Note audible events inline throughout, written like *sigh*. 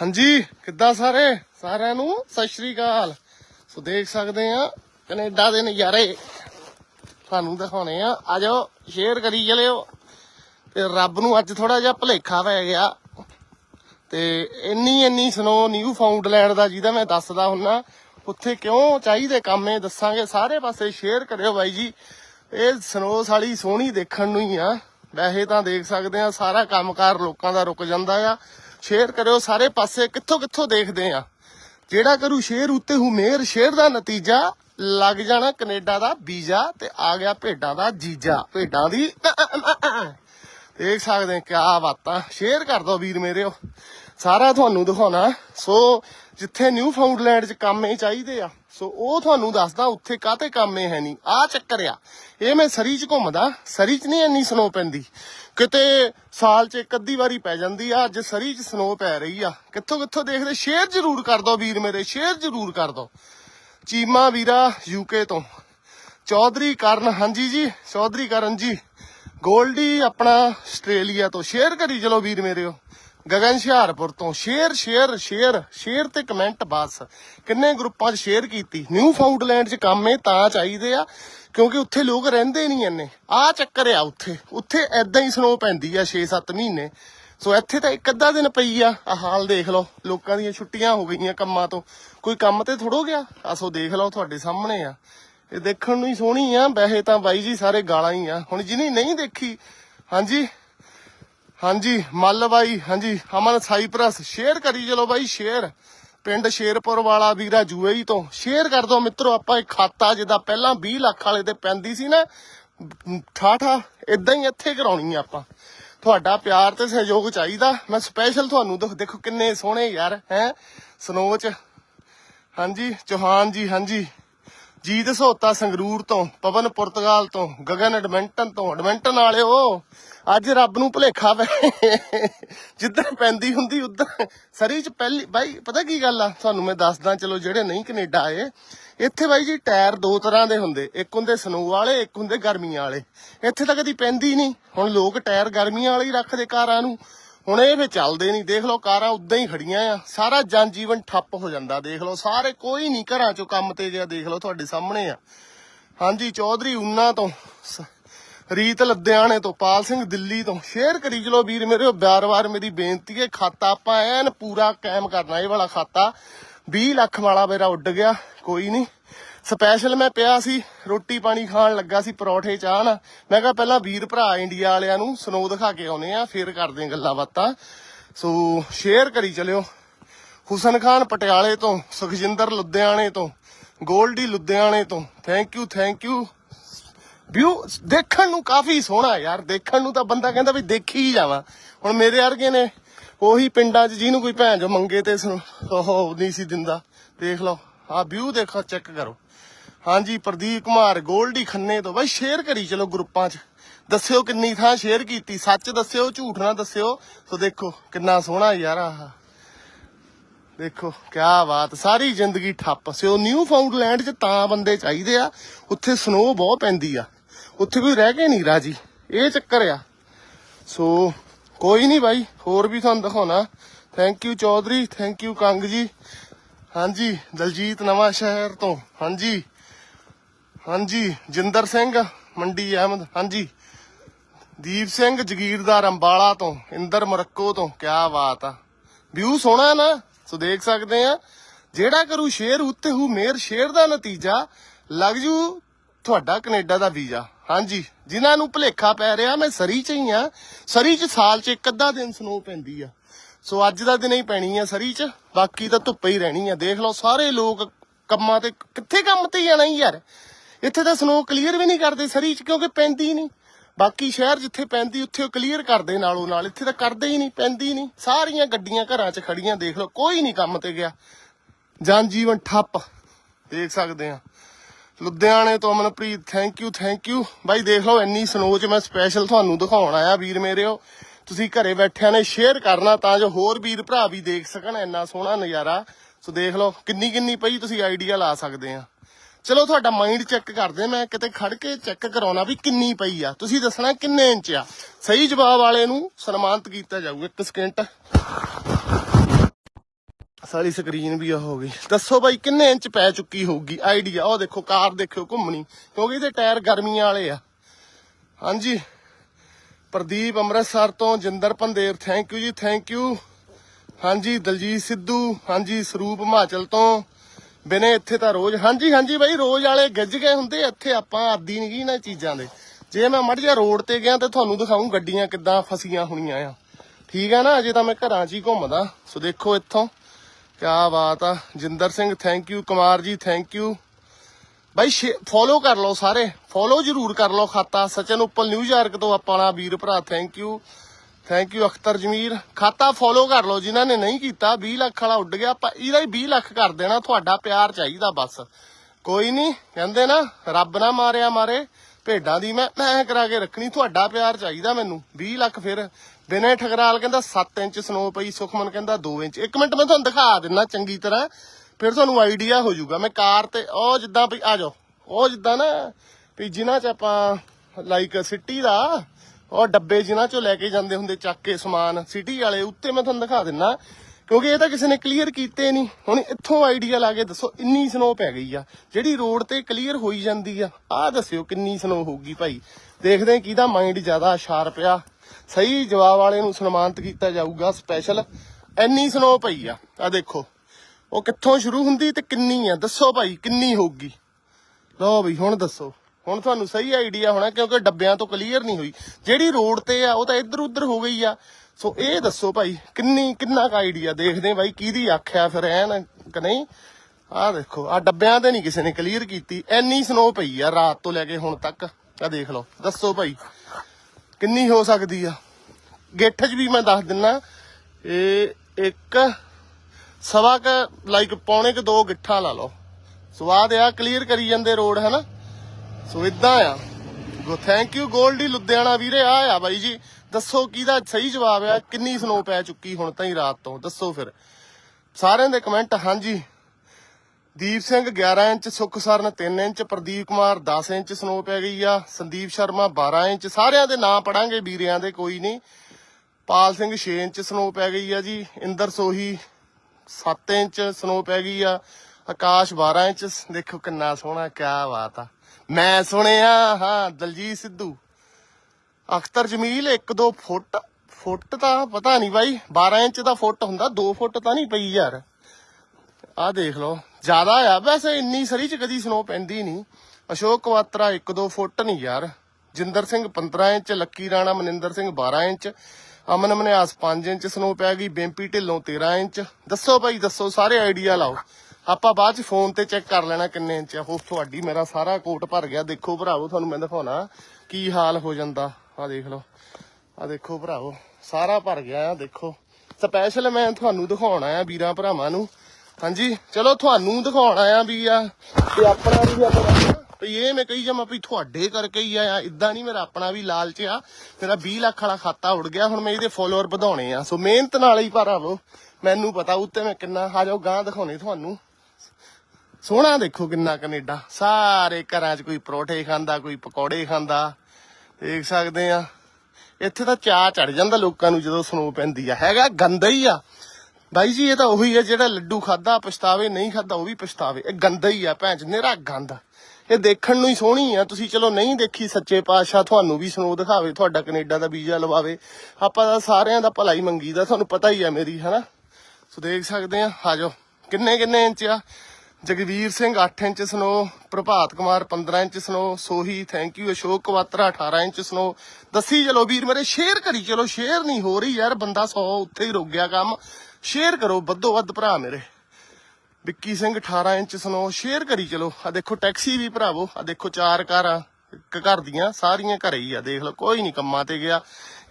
ਹਾਂਜੀ, ਕਿੱਦਾਂ ਸਾਰੇ? ਸਾਰਿਆਂ ਨੂੰ ਸਤਿ ਸ਼੍ਰੀ ਅਕਾਲ। ਸੋ ਦੇਖ ਸਕਦੇ ਆ, ਕੈਨੇਡਾ ਦੇ ਨਜ਼ਾਰੇ ਤੁਹਾਨੂੰ ਦਿਖਾਉਣੇ ਆ। ਆਜੋ ਸ਼ੇਅਰ ਕਰੀ ਚਲਿਓ। ਤੇ ਰੱਬ ਨੂੰ ਅੱਜ ਥੋੜਾ ਜਿਹਾ ਭਲੇਖਾ ਪੈ ਗਿਆ। ਤੇ ਇੰਨੀ ਇੰਨੀ ਸਨੋ ਨਿਊ ਫਾਊਂਡਲੈਂਡ ਦਾ ਜਿਹਦਾ ਮੈਂ ਦੱਸਦਾ ਹੁੰਨਾ, ਉੱਥੇ ਕਿਉਂ ਚਾਹੀਦੇ ਕੰਮ ਇਹ ਦੱਸਾਂਗੇ। ਸਾਰੇ ਪਾਸੇ ਸ਼ੇਅਰ ਕਰਿਓ ਬਾਈ ਜੀ। ਇਹ ਸਨੋ ਸਾਲੀ ਸੋਹਣੀ ਦੇਖਣ ਨੂੰ ਹੀ ਆ। ਵੈਸੇ ਤਾਂ ਦੇਖ ਸਕਦੇ ਆ, ਸਾਰਾ ਕੰਮਕਾਰ ਲੋਕਾਂ ਦਾ ਰੁਕ ਜਾਂਦਾ ਆ। ਸ਼ੇਅਰ ਕਰਿਓ, ਸਾਰੇ ਪਾਸੇ ਕਿੱਥੋਂ ਕਿੱਥੋਂ ਦੇਖਦੇ ਆ। ਜਿਹੜਾ ਕਰੂ ਸ਼ੇਰ ਉੱਤੇ ਹੂ ਸ਼ੇਰ ਦਾ ਨਤੀਜਾ ਲੱਗ ਜਾਣਾ ਕੈਨੇਡਾ ਦਾ ਵੀਜ਼ਾ ਤੇ ਆ ਗਿਆ ਭੇਡਾਂ ਦਾ ਜੀਜਾ, ਭੇਡਾਂ ਦੀ ਦੇਖ ਸਕਦੇ ਆ ਕਿਆ ਬਾਤਾਂ। ਸ਼ੇਅਰ ਕਰ ਦੋ ਵੀਰ ਮੇਰਿਓ, ਸਾਰਾ ਤੁਹਾਨੂੰ ਦਿਖਾਉਣਾ। ਸੋ ਜਿੱਥੇ ਨਿਊ ਫਾਊਂਡਲੈਂਡ 'ਚ ਕੰਮ ਇਹ ਚਾਹੀਦੇ ਆ। ਸੋ ਉਹ ਤੁਹਾਨੂੰ ਦੱਸਦਾ ਉੱਥੇ ਕਾਤੇ ਕੰਮ ਇਹ ਹੈ ਨਹੀਂ। ਆ ਚੱਕਰ ਆ। ਇਹ ਮੈਂ ਸਰੀ 'ਚ ਘੁੰਮਦਾ। ਸਰੀ 'ਚ ਨਹੀਂ ਇੰਨੀ ਸਨੋ ਪੈਂਦੀ। ਕਿਤੇ ਸਾਲ 'ਚ ਇੱਕ ਅੱਧੀ ਵਾਰੀ ਪੈ ਜਾਂਦੀ ਆ। ਅੱਜ ਸਰੀ 'ਚ ਸਨੋ ਪੈ ਰਹੀ ਆ। ਕਿੱਥੋਂ ਕਿੱਥੋਂ ਦੇਖਦੇ? ਸ਼ੇਅਰ ਜ਼ਰੂਰ ਕਰ ਦੋ ਵੀਰ ਮੇਰੇ। ਸ਼ੇਅਰ ਜ਼ਰੂਰ ਕਰ ਦੋ। ਚੀਮਾ ਵੀਰਾ ਯੂਕੇ ਤੋਂ। ਚੌਧਰੀ ਕਰਨ, ਹਾਂਜੀ ਜੀ। ਚੌਧਰੀ ਕਰਨ ਜੀ। ਗੋਲਡੀ ਆਪਣਾ ਆਸਟ੍ਰੇਲੀਆ ਤੋਂ। ਸ਼ੇਅਰ ਕਰੀ ਚਲੋ ਵੀਰ ਮੇਰਿਓ ਗਗਨ ਹੁਸ਼ਿਆਰਪੁਰ ਤੋਂ ਸ਼ੇਅਰ ਸ਼ੇਅਰ ਸ਼ੇਅਰ ਸ਼ੇਅਰ ਤੇ ਕਮੈਂਟ ਬਸ। ਕਿੰਨੇ ਗਰੁੱਪਾਂ 'ਚ ਸ਼ੇਅਰ ਕੀਤੀ? ਨਿਊ ਫਾਊਂਡਲੈਂਡ 'ਚ ਕੰਮ ਇਹ ਤਾਂ ਚਾਹੀਦੇ ਆ, ਕਿਉਂਕਿ ਉੱਥੇ ਲੋਕ ਰਹਿੰਦੇ ਨਹੀਂ ਇੰਨੇ। ਆ ਚੱਕਰ ਆ ਉੱਥੇ। ਉੱਥੇ ਐਦਾਂ ਹੀ ਸਨੋ ਪੈਂਦੀ ਆ 6-7 ਮਹੀਨੇ। ਸੋ ਇੱਥੇ ਤਾਂ ਇੱਕ ਅੱਧਾ ਦਿਨ ਪਈ ਆ। ਆ ਹਾਲ ਦੇਖ ਲਓ। ਲੋਕਾਂ ਦੀਆਂ ਛੁੱਟੀਆਂ ਹੋ ਗਈਆਂ ਕੰਮਾਂ ਤੋਂ। ਕੋਈ ਕੰਮ ਤੇ ਥੋੜੋ ਗਿਆ? ਆ ਸੋ ਦੇਖ ਲਓ ਤੁਹਾਡੇ ਸਾਹਮਣੇ ਆ। ਇਹ ਦੇਖਣ ਨੂੰ ਹੀ ਸੋਹਣੀ ਆ। ਵੈਸੇ ਤਾਂ ਬਾਈ ਜੀ ਸਾਰੇ ਗਾਲਾਂ ਹੀ ਆ। ਹੁਣ ਜਿਹਨੇ ਨਹੀਂ ਦੇਖੀ, ਹਾਂਜੀ? ਹਾਂਜੀ ਮੱਲ ਬਾਈ ਹਾਂਜੀ, ਅਮਨ ਸਾਈਪਰਸ ਸ਼ੇਅਰ ਕਰੀ ਚਲੋ ਬਾਈ ਸ਼ੇਅਰ ਪਿੰਡ ਸ਼ੇਰਪੁਰ ਵਾਲਾ ਵੀਰਾ ਜੂਏਈ ਤੋਂ। ਸ਼ੇਅਰ ਕਰ ਦਿਓ ਮਿੱਤਰੋ, ਆਪਾਂ ਇੱਕ ਖਾਤਾ ਜਿਹਦਾ ਪਹਿਲਾਂ 20 ਲੱਖ ਵਾਲੇ ਤੇ ਪੈਂਦੀ ਸੀ ਨਾ, ਠਾਠਾ ਇਦਾਂ ਹੀ ਇੱਥੇ ਕਰਾਉਣੀ ਆ ਆਪਾਂ। ਤੁਹਾਡਾ ਪਿਆਰ ਤੇ ਸਹਿਯੋਗ ਚਾਹੀਦਾ। ਮੈਂ ਸਪੈਸ਼ਲ ਤੁਹਾਨੂੰ ਦੇਖੋ ਕਿੰਨੇ ਸੋਹਣੇ ਯਾਰ, ਹੈ? ਸਨੋਚ। ਹਾਂਜੀ, ਚੌਹਾਨ ਜੀ, ਹਾਂਜੀ। ਜੀਤ ਸੋਤਾ ਸੰਗਰੂਰ ਤੋਂ, ਪਵਨ ਪੁਰਤਗਾਲ ਤੋਂ, ਗਗਨ ਐਡਮਿੰਟਨ ਤੋਂ। ਐਡਮਿੰਟਨ ਵਾਲਿਓ ਅੱਜ ਰੱਬ ਨੂੰ ਭੁਲੇਖਾ ਪੈ *laughs* ਜਿੱਦਾਂ ਪੈਂਦੀ ਹੁੰਦੀ ਉਦਾਂ ਸਰੀ ਚ ਪਹਿਲੀ, ਬਾਈ, ਪਤਾ ਕੀ ਗੱਲ ਆ? ਤੁਹਾਨੂੰ ਮੈਂ ਦੱਸਦਾ, ਚਲੋ ਜਿਹੜੇ ਨਹੀਂ ਕੈਨੇਡਾ ਆਏ, ਇੱਥੇ ਬਾਈ ਜੀ ਟਾਇਰ ਦੋ ਤਰ੍ਹਾਂ ਦੇ ਹੁੰਦੇ, ਇੱਕ ਹੁੰਦੇ ਸਨੋ ਵਾਲੇ, ਇੱਕ ਹੁੰਦੇ ਗਰਮੀਆਂ ਵਾਲੇ। ਇੱਥੇ ਤਾਂ ਕਦੀ ਪੈਂਦੀ ਨਹੀਂ। ਹੁਣ ਲੋਕ ਟਾਇਰ ਗਰਮੀਆਂ ਵਾਲੇ ਹੀ ਰੱਖਦੇ ਕਾਰਾਂ ਨੂੰ। ਹੁਣ ਇਹ ਫੇ ਚੱਲਦੇ ਨਹੀਂ, ਦੇਖ ਲਓ ਕਾਰਾਂ ਉਦਾਂ ਹੀ ਖੜੀਆਂ ਆ। ਸਾਰਾ ਜਨ ਜੀਵਨ ਠੱਪ ਹੋ ਜਾਂਦਾ, ਦੇਖ ਲਓ। ਸਾਰੇ ਕੋਈ ਨਹੀਂ ਘਰਾਂ ਚੋਂ ਕੰਮ ਤੇ ਗਿਆ ਦੇਖ ਲਓ ਤੁਹਾਡੇ ਸਾਹਮਣੇ ਆ। ਹਾਂਜੀ, ਚੌਧਰੀ ਉਨਾ ਤੋਂ ਰੀਤ ਲੁਧਿਆਣੇ ਤੋਂ, ਪਾਲ ਸਿੰਘ ਦਿੱਲੀ ਤੋਂ। ਸ਼ੇਅਰ ਕਰੀ ਚਲੋ ਵੀਰ ਮੇਰੇ ਬਾਰ-ਬਾਰ ਮੇਰੀ ਬੇਨਤੀ ਹੈ, ਖਾਤਾ ਆਪਾਂ ਐਨ ਪੂਰਾ ਕਾਇਮ ਕਰਨਾ, ਇਹ ਵਾਲਾ ਖਾਤਾ। 20 ਲੱਖ ਵਾਲਾ ਮੇਰਾ ਉੱਡ ਗਿਆ, ਕੋਈ ਨਹੀਂ। ਸਪੈਸ਼ਲ ਮੈਂ ਪਿਆ ਸੀ, ਰੋਟੀ ਪਾਣੀ ਖਾਣ ਲੱਗਾ ਸੀ ਪਰੌਠੇ ਚਾਹ ਨਾ ਮੈਂ ਕਿਹਾ ਪਹਿਲਾਂ ਵੀਰ ਭਰਾ ਇੰਡੀਆ ਵਾਲਿਆਂ ਨੂੰ ਸਨੋ ਦਿਖਾ ਕੇ ਆਉਨੇ ਆ ਫਿਰ ਕਰਦੇ ਗੱਲਾਂ ਬਾਤਾਂ। ਸੋ ਸ਼ੇਅਰ ਕਰੀ ਚਲਿਓ। ਹੁਸਨ ਖਾਨ ਪਟਿਆਲੇ ਤੋਂ, ਸੁਖਜਿੰਦਰ ਲੁਧਿਆਣੇ ਤੋਂ, ਗੋਲਡੀ ਲੁਧਿਆਣੇ ਤੋਂ। Thank you thank you view ਦੇਖਣ ਨੂੰ ਕਾਫੀ ਸੋਹਣਾ ਯਾਰ, ਦੇਖਣ ਨੂੰ ਤਾਂ ਬੰਦਾ ਕਹਿੰਦਾ ਵੀ ਦੇਖੀ ਹੀ ਜਾਵਾਂ। ਹੁਣ ਮੇਰੇ ਵਰਗੇ ਨੇ, ਉਹੀ ਪਿੰਡਾਂ 'ਚ ਜਿਹਨੂੰ ਕੋਈ ਭੈਣ ਜੋ ਮੰਗੇ ਤੇ ਸੁਣ- ਉਹ ਨਹੀਂ ਸੀ ਦਿੰਦਾ। ਦੇਖ ਲਓ, ਆਹ ਵਿਊ ਦੇਖੋ ਚੈੱਕ ਕਰੋ। ਹਾਂਜੀ, ਪ੍ਰਦੀਪ ਕੁਮਾਰ, ਗੋਲਡੀ ਖੰਨੇ ਤੋਂ। ਬਾਈ, ਸ਼ੇਅਰ ਕਰੀ ਚਲੋ ਗਰੁੱਪਾਂ 'ਚ। ਦੱਸਿਓ ਕਿੰਨੀ ਥਾਂ ਸ਼ੇਅਰ ਕੀਤੀ। ਸੱਚ ਦੱਸਿਓ, ਝੂਠ ਨਾ ਦੱਸਿਓ। ਸੋ ਦੇਖੋ, ਕਿੰਨਾ ਸੋਹਣਾ ਯਾਰ ਆਹ। ਦੇਖੋ, ਕਿਆ ਬਾਤ। ਸਾਰੀ ਜ਼ਿੰਦਗੀ ਠੱਪ। ਸਿਓ ਨਿਊ ਫਾਊਂਡਲੈਂਡ 'ਚ ਤਾਂ ਬੰਦੇ ਚਾਹੀਦੇ ਆ। ਉੱਥੇ ਸਨੋ ਬਹੁਤ ਪੈਂਦੀ ਆ। ਉੱਥੇ ਕੋਈ ਰਹਿ ਕੇ ਨਹੀਂ, ਰਾਜੀ। ਇਹ ਚੱਕਰ ਆ। ਸੋ, ਕੋਈ ਨਹੀਂ ਬਾਈ। ਹੋਰ ਵੀ ਤੁਹਾਨੂੰ ਦਿਖਾਉਣਾ। Thank you Chaudhary. Thank you Kang ji. ਹਾਂਜੀ, ਦਲਜੀਤ ਨਵਾਂ ਸ਼ਹਿਰ ਤੋਂ। ਹਾਂਜੀ। ਹਾਂਜੀ, ਜਿੰਦਰ ਸਿੰਘ, ਮੰਡੀ ਅਹਿਮਦ, ਹਾਂਜੀ। ਦੀਪ ਸਿੰਘ ਜਗੀਰਦਾਰ ਅੰਬਾਲਾ ਤੋਂ, ਇੰਦਰ ਮਰੱਕੋ ਤੋਂ, ਕਿਆ ਬਾਤ ਆ। ਵਿਊ ਸੋਹਣਾ ਹੈ ਨਾ, ਸੋ ਦੇਖ ਸਕਦੇ ਆ। ਜਿਹੜਾ ਕਰੂ ਸ਼ੇਰ, ਉੱਤੇ ਹੂ ਮੇਰ ਸ਼ੇਰ ਦਾ ਨਤੀਜਾ, ਲੱਗ ਜੂ ਤੁਹਾਡਾ ਕੈਨੇਡਾ ਦਾ ਵੀਜ਼ਾ। ਹਾਂਜੀ, ਜਿਨ੍ਹਾਂ ਨੂੰ ਭੁਲੇਖਾ ਪੈ ਰਿਹਾ, ਮੈਂ ਸਰੀ ਚ ਹੀ ਆ। ਸਰੀ ਚ ਸਾਲ ਚ ਇੱਕ ਅੱਧਾ ਦਿਨ ਸਨੋ ਪੈਂਦੀ ਆ। ਸੋ ਅੱਜ ਦਾ ਦਿਨ ਹੀ ਪੈਣੀ ਆ ਸਰੀ ਚ, ਬਾਕੀ ਤਾਂ ਧੁੱਪੇ ਹੀ ਰਹਿਣੀ ਆ। ਦੇਖ ਲਓ, ਸਾਰੇ ਲੋਕ ਕੰਮਾਂ ਤੇ, ਕਿੱਥੇ ਕੰਮ ਤੇ ਜਾਣਾ ਯਾਰ। ਇੱਥੇ ਤਾਂ ਸਨੋ ਕਲੀਅਰ ਵੀ ਨਹੀਂ ਕਰਦੇ ਸਰੀ ਚ, ਕਿਉਂਕਿ ਪੈਂਦੀ ਨਹੀਂ। ਬਾਕੀ ਸ਼ਹਿਰ ਜਿੱਥੇ ਪੈਂਦੀ, ਉੱਥੇ ਉਹ ਕਲੀਅਰ ਕਰਦੇ ਨਾਲੋਂ ਨਾਲ। ਇੱਥੇ ਤਾਂ ਕਰਦੇ ਹੀ ਨਹੀਂ, ਪੈਂਦੀ ਨਹੀਂ। ਸਾਰੀਆਂ ਗੱਡੀਆਂ ਘਰਾਂ 'ਚ ਖੜੀਆਂ, ਦੇਖ ਲਓ, ਕੋਈ ਨਹੀਂ ਕੰਮ ਤੇ ਗਿਆ। ਜਨ ਜੀਵਨ ਠੱਪ, ਦੇਖ ਸਕਦੇ ਆ ਲੁਧਿਆਣੇ ਤੋਂ Amanpreet thank you thank you ਬਾਈ, ਦੇਖ ਲਓ, ਇੰਨੀ ਸਨੋ 'ਚ ਮੈਂ ਸਪੈਸ਼ਲ ਤੁਹਾਨੂੰ ਦਿਖਾਉਣ ਆਇਆ, ਵੀਰ ਮੇਰਿਓ ਤੁਸੀਂ ਘਰੇ ਬੈਠਿਆਂ ਨੇ ਸ਼ੇਅਰ ਕਰਨਾ, ਤਾਂ ਜੋ ਹੋਰ ਵੀਰ ਭਰਾ ਵੀ ਦੇਖ ਸਕਣ, ਇੰਨਾ ਸੋਹਣਾ ਨਜ਼ਾਰਾ। ਸੋ ਦੇਖ ਲਓ ਕਿੰਨੀ ਕਿੰਨੀ ਪਈ ਤੁਸੀਂ ਆਈਡੀਆ ਲਾ ਸਕਦੇ ਆ ਚਲੋ ਤੁਹਾਡਾ ਮਾਈਂਡ ਚੈੱਕ ਕਰਦੇ, ਮੈਂ ਕਿਤੇ ਖੜ ਕੇ ਚੈੱਕ ਕਰਾਉਣਾ ਵੀ ਕਿੰਨੀ ਪਈ ਆ। ਤੁਸੀਂ ਦੱਸਣਾ ਕਿੰਨੇ ਇੰਚ ਆ। ਸਹੀ ਜਵਾਬ ਵਾਲੇ ਨੂੰ ਸਨਮਾਨਿਤ ਕੀਤਾ ਜਾਊਗਾ। ਇੱਕ ਸਕਿੰਟ ਸਾਲੀ ਸਕਰੀਨ ਵੀ ਆ ਹੋ ਗਈ। ਦੱਸੋ ਬਾਈ, ਕਿੰਨੇ ਇੰਚ ਪੈ ਚੁੱਕੀ ਹੋਊਗੀ? ਆਈਡੀਆ ਉਹ ਦੇਖੋ, ਕਾਰ ਦੇਖਿਓ ਘੁੰਮਣੀ। ਕਿਉਂਕਿ ਇਹਦੇ ਟਾਇਰ ਗਰਮੀਆਂ ਵਾਲੇ ਆ। ਹਾਂਜੀ। ਪ੍ਰਦੀਪ ਅੰਮ੍ਰਿਤਸਰ ਤੋਂ ਜਿੰਦਰ ਪੰਦੇਰ। ਥੈਂਕ ਯੂ ਜੀ ਥੈਂਕ ਯੂ ਹਾਂਜੀ, ਦਲਜੀਤ ਸਿੱਧੂ। ਹਾਂਜੀ, ਸਰੂਪ ਹਿਮਾਚਲ ਤੋਂ। ਬਿਨੇ ਇੱਥੇ ਤਾਂ ਰੋਜ਼, ਹਾਂਜੀ ਹਾਂਜੀ ਬਾਈ, ਰੋਜ਼ ਵਾਲੇ ਗੱਜ ਗਏ ਹੁੰਦੇ, ਇੱਥੇ ਆਪਾਂ ਆਦੀ ਨਹੀਂ ਇਹਨਾਂ ਚੀਜ਼ਾਂ ਦੇ। ਜੇ ਮੈਂ ਮੜ ਜਾ ਰੋਡ ਤੇ ਗਿਆ ਤੇ ਤੁਹਾਨੂੰ ਦਿਖਾਉਂ ਗੱਡੀਆਂ ਕਿੱਦਾਂ ਫਸੀਆਂ ਹੋਣੀਆਂ ਆ। ਠੀਕ ਆ ਨਾ, ਅਜੇ ਤਾਂ ਮੈਂ ਘਰਾਂ 'ਚ ਹੀ ਘੁੰਮਦਾ, ਸੋ ਦੇਖੋ ਇੱਥੋਂ। ਕਿਆ ਬਾਤ ਆ। Jinder Singh thank you Kumar ji thank you by follow ਕਰ ਲਓ ਸਾਰੇ। ਫੋਲੋ ਜਰੂਰ ਕਰ ਲਓ ਖਾਤਾ। ਸਚਨ ਉੱਪਲ ਨਿਊਯਾਰਕ ਤੋਂ ਆਪਣਾ ਵੀਰ ਭਰਾ thank you thank you Akhtar Zameer ਖਾਤਾ ਫੋਲੋ ਕਰ ਲਓ, ਜਿਨ੍ਹਾਂ ਨੇ ਨਹੀਂ ਕੀਤਾ 20 ਲੱਖ ਵਾਲਾ ਉੱਡ ਗਿਆ, ਆਪਾਂ ਇਹਦਾ ਹੀ 20 ਲੱਖ ਕਰ ਦੇਣਾ, ਤੁਹਾਡਾ ਪਿਆਰ ਚਾਹੀਦਾ ਬਸ। ਕੋਈ ਨਹੀਂ, ਕਹਿੰਦੇ ਨਾ, ਰੱਬ ਨਾ ਮਾਰਿਆ ਮਾਰੇ, ਭੇਡਾਂ ਦੀ ਮੈਂ ਮੈਂ ਕਰਾ ਕੇ ਰੱਖਣੀ, ਤੁਹਾਡਾ ਪਿਆਰ ਚਾਹੀਦਾ ਮੈਨੂੰ। 20 ਲੱਖ ਫਿਰ। ਬਿਨੇ ਠਗਰਾਲ ਕਹਿੰਦਾ 7 ਇੰਚ ਸਨੋ ਪਈ, ਸੁਖਮਨ ਕਹਿੰਦਾ 2 ਇੰਚ। ਇੱਕ ਮਿੰਟ ਮੈਂ ਤੁਹਾਨੂੰ ਦਿਖਾ ਦਿੰਨਾ ਚੰਗੀ ਤਰ੍ਹਾਂ, ਫਿਰ ਤੁਹਾਨੂੰ ਆਈਡੀਆ ਹੋ ਜਾਊਗਾ। ਮੈਂ ਕਾਰ ਤੇ, ਉਹ ਜਿੱਦਾਂ ਵੀ, ਆ ਜਾਓ। ਉਹ ਜਿੱਦਾਂ ਨਾ, ਵੀ ਜਿਨ੍ਹਾਂ ਚ ਆਪਾਂ ਲਾਈਕ ਸਿਟੀ ਦਾ ਉਹ ਡੱਬੇ ਜਿਨ੍ਹਾਂ ਚੋਂ ਲੈ ਕੇ ਜਾਂਦੇ ਹੁੰਦੇ ਚੱਕ ਕੇ ਸਮਾਨ ਸਿਟੀ ਵਾਲੇ, ਉੱਤੇ ਮੈਂ ਤੁਹਾਨੂੰ ਦਿਖਾ ਦਿੰਨਾ, ਕਿਉਂਕਿ ਇਹ ਤਾਂ ਕਿਸੇ ਨੇ ਕਲੀਅਰ ਕੀਤੇ ਨਹੀਂ ਹੁਣ ਇੱਥੋਂ ਆਈਡੀਆ ਲਾ ਕੇ ਦੱਸੋ, ਇੰਨੀ ਸਨੋ ਪੈ ਗਈ ਆ, ਜਿਹੜੀ ਰੋਡ ਤੇ ਕਲੀਅਰ ਹੋਈ ਜਾਂਦੀ ਆ, ਆਹ ਦੱਸਿਓ ਕਿੰਨੀ ਸਨੋ ਹੋਊਗੀ ਭਾਈ। ਦੇਖਦੇ ਕਿਹਦਾ ਮਾਈਂਡ ਜ਼ਿਆਦਾ ਸ਼ਾਰਪ ਆ। ਸਹੀ ਜਵਾਬ ਵਾਲੇ ਨੂੰ ਸਨਮਾਨਿਤ ਕੀਤਾ ਜਾਊਗਾ ਸਪੈਸ਼ਲ ਇੰਨੀ ਸਨੋ ਪਈ ਆ ਆ ਦੇਖੋ। ਉਹ ਕਿੱਥੋਂ ਸ਼ੁਰੂ ਹੁੰਦੀ ਤੇ ਕਿੰਨੀ ਆ? ਦੱਸੋ ਭਾਈ, ਕਿੰਨੀ ਹੋਊਗੀ? ਲਓ ਬਈ, ਹੁਣ ਦੱਸੋ। ਹੁਣ ਤੁਹਾਨੂੰ ਸਹੀ ਆਈਡੀਆ ਹੋਣਾ ਕਿਉਂਕਿ ਡੱਬਿਆਂ ਤੋਂ ਕਲੀਅਰ ਨਹੀਂ ਹੋਈ। ਜਿਹੜੀ ਰੋਡ ਤੇ ਆ, ਉਹ ਤਾਂ ਇੱਧਰ ਉੱਧਰ ਹੋ ਗਈ ਆ। ਸੋ ਇਹ ਦੱਸੋ ਭਾਈ, ਕਿੰਨੀ, ਕਿੰਨਾ ਕੁ ਆਈਡੀਆ ਦੇਖਦੇ ਹਾਂ ਕਿਹਦੀ ਆਖਿਆ ਫਿਰ ਐਨ ਕਿ ਨਹੀਂ? ਆਹ ਦੇਖੋ ਆ ਡੱਬਿਆਂ ਤੇ ਨਹੀਂ ਕਿਸੇ ਨੇ ਕਲੀਅਰ ਕੀਤੀ। ਐਨੀ ਸਨੋ ਪਈ ਆ ਰਾਤ ਤੋਂ ਲੈ ਕੇ ਹੁਣ ਤੱਕ। ਆ ਦੇਖ ਲਓ, ਦੱਸੋ ਭਾਈ, ਕਿੰਨੀ ਹੋ ਸਕਦੀ ਆ? ਗਿੱਠ 'ਚ ਵੀ ਮੈਂ ਦੱਸ ਦਿੰਨਾ, ਇਹ ਇੱਕ ਸਵਾ ਕ ਲਾਈਕ ਪੌਣੇ ਕ ਦੋ ਗਿੱਠਾ ਲਾ ਲਓ। ਸਵਾਦ ਆ ਕਲੀਅਰ ਕਰੀ ਜਾਂਦੇ ਰੋਡ, ਹਨਾ? ਸੋ ਇਦਾਂ ਆ। Go thank you Goldy Ludhiana ਵੀਰੇ, ਆ ਆ ਬਾਈ ਜੀ। ਦੱਸੋ ਕਿਹਦਾ ਸਹੀ ਜਵਾਬ ਆ, ਕਿੰਨੀ ਸਨੋ ਪੈ ਚੁੱਕੀ ਹੁਣ ਤਾਈਂ ਰਾਤ ਤੋਂ। ਦੱਸੋ ਫਿਰ। ਸਾਰਿਆਂ ਦੇ ਕਮੈਂਟ ਹਾਂਜੀ। Deep Singh 11 inch, Sukh Saran 3 inch, Pradeep Kumar 10 inch snow ਪੈ ਗਈ ਆ। ਸੰਦੀਪ ਸ਼ਰਮਾ 12 ਇੰਚ। ਸਾਰਿਆਂ ਦੇ ਨਾਂ ਪੜਾਂਗੇ ਵੀਰਿਆਂ ਦੇ, ਕੋਈ ਨਹੀਂ। ਪਾਲ ਸਿੰਘ 6 ਇੰਚ ਸਨੋ ਪੈ ਗਈ ਆ ਜੀ। ਇੰਦਰ ਸੋਹੀ 7 ਇੰਚ ਸਨੋ ਪੈ ਗਈ ਆ। ਆਕਾਸ਼ 12 ਇੰਚ, ਦੇਖੋ ਕਿੰਨਾ ਸੋਹਣਾ, ਕਿਆ ਬਾਤ ਆ। ਮੈਂ ਸੁਣਿਆ, ਹਾਂ, ਦਲਜੀਤ ਸਿੱਧੂ। ਅਖਤਰ ਜਮੀਲ 1-2 ਫੁੱਟ ਫੁੱਟ ਤਾਂ ਪਤਾ ਨਹੀਂ ਬਾਈ 12 ਇੰਚ ਦਾ ਫੁੱਟ ਹੁੰਦਾ 2 ਫੁੱਟ ਤਾਂ ਨਹੀਂ ਪਈ ਯਾਰ। ਆਹ ਦੇਖ ਲਓ, ਜ਼ਿਆਦਾ ਆ, ਵੈਸੇ ਇੰਨੀ ਸਰੀ ਚ ਕਦੀ ਸਨੋ ਪੈਂਦੀ ਨਹੀਂ। ਅਸ਼ੋਕ ਕੁਆਤਰਾ 1-2 ਫੁੱਟ ਨਹੀਂ ਯਾਰ। Jinder Singh 15 inch, Lucky Rana Maninder Singh 12 inch. ਅਮਨ ਮਨਿਆਸ 5 ਇੰਚ ਸਨੋ ਪੈ ਗਈ, ਬੈਂਪੀ ਢਿੱਲੋਂ 13 ਇੰਚ। ਦੱਸੋ ਭਾਈ ਦੱਸੋ, ਸਾਰੇ ਆਈਡੀਆ ਲਾਓ। ਆਪਾਂ ਬਾਅਦ ਚ ਫੋਨ ਤੇ ਚੈੱਕ ਕਰ ਲੈਣਾ ਕਿੰਨੇ ਇੰਚ ਆ। ਹੋ ਤੁਹਾਡੀ ਮੇਰਾ ਸਾਰਾ ਕੋਟ ਭਰ ਗਿਆ। ਦੇਖੋ ਭਰਾਵੋ, ਤੁਹਾਨੂੰ ਮੈਂ ਦਿਖਾਉਣਾ। ਕੀ ਹਾਲ ਹੋ ਜਾਂਦਾ? ਆ ਦੇਖ ਲਓ। ਆ ਦੇਖੋ ਭਰਾਵੋ, ਸਾਰਾ ਭਰ ਗਿਆ ਆ, ਦੇਖੋ। ਸਪੈਸ਼ਲ ਮੈਂ ਤੁਹਾਨੂੰ ਦਿਖਾਉਣਾ ਆ ਵੀਰਾਂ ਭਰਾਵਾਂ ਨੂੰ। ਹਾਂਜੀ, ਚਲੋ ਤੁਹਾਨੂੰ ਦਿਖਾਉਣਾ ਆ ਵੀ ਆ ਤੇ ਆਪਣਾ ਵੀ ਆਪਣਾ ਵੀ ਇਹ ਮੈਂ ਕਹੀ ਜਾਵਾਂ ਵੀ ਤੁਹਾਡੇ ਕਰਕੇ ਹੀ ਆ ਇਦਾਂ ਨਹੀਂ ਮੇਰਾ ਆਪਣਾ ਵੀ ਲਾਲਚ ਆ। ਮੇਰਾ 20 ਲੱਖ ਵਾਲਾ ਖਾਤਾ ਉੜ ਗਿਆ, ਹੁਣ ਮੈਂ ਇਹਦੇ ਫੋਲੋਅਰ ਵਧਾਉਣੇ ਆ। ਸੋ ਮਿਹਨਤ ਨਾਲ ਹੀ ਭਰਾਵੋ, ਮੈਨੂੰ ਪਤਾ, ਉੱਤੇ ਮੈਂ ਕਿੰਨਾ, ਆ ਜਾਓ ਗਾਂ ਦਿਖਾਉਣੇ ਤੁਹਾਨੂੰ। ਸੋਹਣਾ ਦੇਖੋ ਕਿੰਨਾ ਕੈਨੇਡਾ। ਸਾਰੇ ਘਰਾਂ 'ਚ ਕੋਈ ਪਰੌਠੇ ਖਾਂਦਾ, ਕੋਈ ਪਕੌੜੇ ਖਾਂਦਾ। ਦੇਖ ਸਕਦੇ ਆ। ਇੱਥੇ ਤਾਂ ਚਾਹ ਚੜ ਜਾਂਦਾ ਲੋਕਾਂ ਨੂੰ ਜਦੋਂ ਸਨੋ ਪੈਂਦੀ ਆ। ਹੈਗਾ ਗੰਦਾ ਹੀ ਆ। ਬਾਈ ਜੀ, ਇਹ ਤਾਂ ਉਹੀ ਹੈ ਜਿਹੜਾ ਲੱਡੂ ਖਾਦਾ, ਪਛਤਾਵੇ, ਨਹੀਂ ਖਾਦਾ, ਉਹ ਵੀ ਪਛਤਾਵੇ। ਇਹ ਗੰਦਾ ਹੀ ਆ ਭੈਣ ਚ ਨਿਹਰਾ ਗੰਦ। ਇਹ ਦੇਖਣ ਨੂੰ ਹੀ ਸੋਹਣੀ ਆ। ਤੁਸੀਂ ਚਲੋ ਨਹੀਂ ਦੇਖੀ ਸੱਚੇ ਪਾਤਸ਼ਾਹ, ਤੁਹਾਨੂੰ ਵੀ ਸਨੋ ਦਿਖਾਵੇ, ਤੁਹਾਡਾ ਕੈਨੇਡਾ ਦਾ ਵੀਜ਼ਾ ਲਵਾਵੇ। ਆਪਾਂ ਤਾਂ ਸਾਰਿਆਂ ਦਾ ਭਲਾ ਹੀ ਮੰਗੀਦਾ, ਤੁਹਾਨੂੰ ਪਤਾ ਹੀ ਆ ਮੇਰੀ, ਹਨਾ? ਸੋ ਦੇਖ ਸਕਦੇ ਆ ਆ ਜਾਓ। ਕਿੰਨੇ ਕਿੰਨੇ ਇੰਚ ਆ? Jagveer Singh 8 inch snow, Prabhat Kumar 15 inch snow, Sohi thank you Ashok Kawatra 18 inch snow. ਦੱਸੀ ਚਲੋ ਵੀਰ ਮੇਰੇ, ਸ਼ੇਅਰ ਕਰੀ ਚਲੋ, ਸ਼ੇਅਰ ਨਹੀਂ ਹੋ ਰਹੀ ਯਾਰ, ਬੰਦਾ 100 ਉੱਥੇ ਹੀ ਰੁਕ ਗਿਆ ਕੰਮ। ਸ਼ੇਅਰ ਕਰੋ, ਵੱਧੋ ਵੱਧ ਭਰਾ ਮੇਰੇ। Vicky Singh 18 inch snow, share ਕਰੀ ਚਲੋ। ਆ ਦੇਖੋ ਟੈਕਸੀ ਵੀ ਭਰਾਵੋ ਆ ਦੇਖੋ ਚਾਰ ਕਾਰਾਂ, ਇੱਕ ਘਰ ਦੀਆਂ, ਸਾਰੀਆਂ ਘਰੇ ਹੀ ਆ, ਦੇਖ ਲਓ, ਕੋਈ ਨਹੀਂ ਕੰਮਾਂ ਤੇ ਗਿਆ।